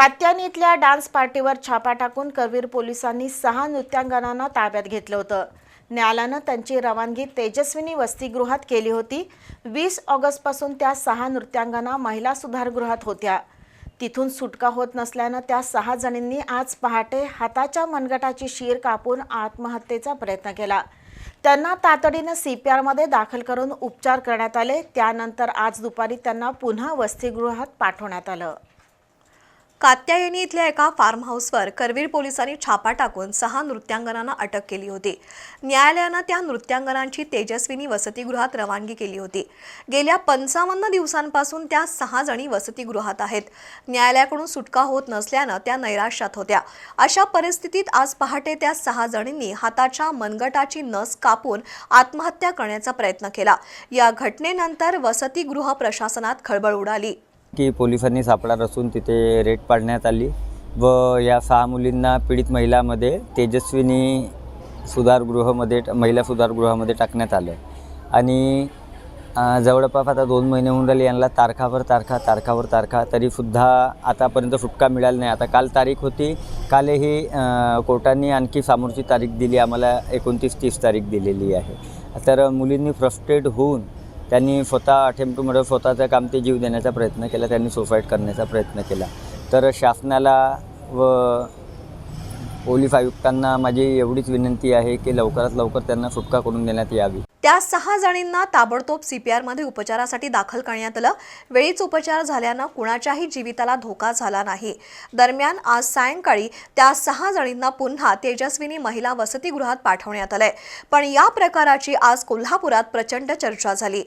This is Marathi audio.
कात्यानीतल्या डान्स पार्टीवर छापा टाकून करवीर पोलिसांनी सहा नृत्यांगनांना ताब्यात घेतलं होतं. न्यायालयानं त्यांची रवानगी तेजस्विनी वसतिगृहात केली होती. वीस ऑगस्टपासून त्या सहा नृत्यांगना महिला सुधारगृहात होत्या. तिथून सुटका होत नसल्यानं त्या सहा जणींनी आज पहाटे हाताच्या मनगटाची शीर कापून आत्महत्येचा प्रयत्न केला. त्यांना तातडीनं सी पी आरमध्ये दाखल करून उपचार करण्यात आले. त्यानंतर आज दुपारी त्यांना पुन्हा वसतिगृहात पाठवण्यात आलं. कात्यायनी इथल्या एका फार्म हाऊसवर करवीर पोलिसांनी छापा टाकून सहा नृत्यांगनांना अटक केली होती. न्यायालयानं त्या नृत्यांगनांची तेजस्विनी वसतिगृहात रवानगी केली होती. गेल्या पंचावन्न दिवसांपासून त्या सहा जणी वसतिगृहात आहेत. न्यायालयाकडून सुटका होत नसल्यानं त्या नैराश्यात होत्या. अशा परिस्थितीत आज पहाटे त्या सहा जणींनी हाताच्या मनगटाची नस कापून आत्महत्या करण्याचा प्रयत्न केला. या घटनेनंतर वसतिगृह प्रशासनात खळबळ उडाली. की पोलिसांनी सापळा रचून तिथे रेड पाडण्यात आली व या सहा मुलींना पीडित महिलामध्ये तेजस्विनी सुधारगृहामध्ये महिला सुधारगृहामध्ये टाकण्यात आलं. आणि जवळपास आता दोन महिने होऊन राहिले यांना तारखावर तारखा तारखावर तारखा तरीसुद्धा आतापर्यंत सुटका मिळाली नाही. आता काल तारीख होती. कालही कोर्टाने आणखी समोरची तारीख दिली. आम्हाला एकोणतीस तीस तारीख दिलेली आहे. तर मुलींनी फ्रस्ट्रेट होऊन त्यांनी स्वतः अटेम्प्ट टू मर्डर स्वतःचं काम ते जीव देण्याचा प्रयत्न केला त्यांनी सुसाईड करण्याचा प्रयत्न केला. तर शासनाला व पोलीस आयुक्तांना माझी एवढीच विनंती आहे की लवकरात लवकर त्यांना सुटका करून देण्यात यावी. त्या सहा जणींना ताबडतोब सीपीआरमध्ये उपचारासाठी दाखल करण्यात आलं. वेळीच उपचार झाल्यानं कुणाच्याही जीविताला धोका झाला नाही. दरम्यान आज सायंकाळी त्या सहा जणींना पुन्हा तेजस्विनी महिला वसतिगृहात पाठवण्यात आलंय. पण या प्रकाराची आज कोल्हापुरात प्रचंड चर्चा झाली.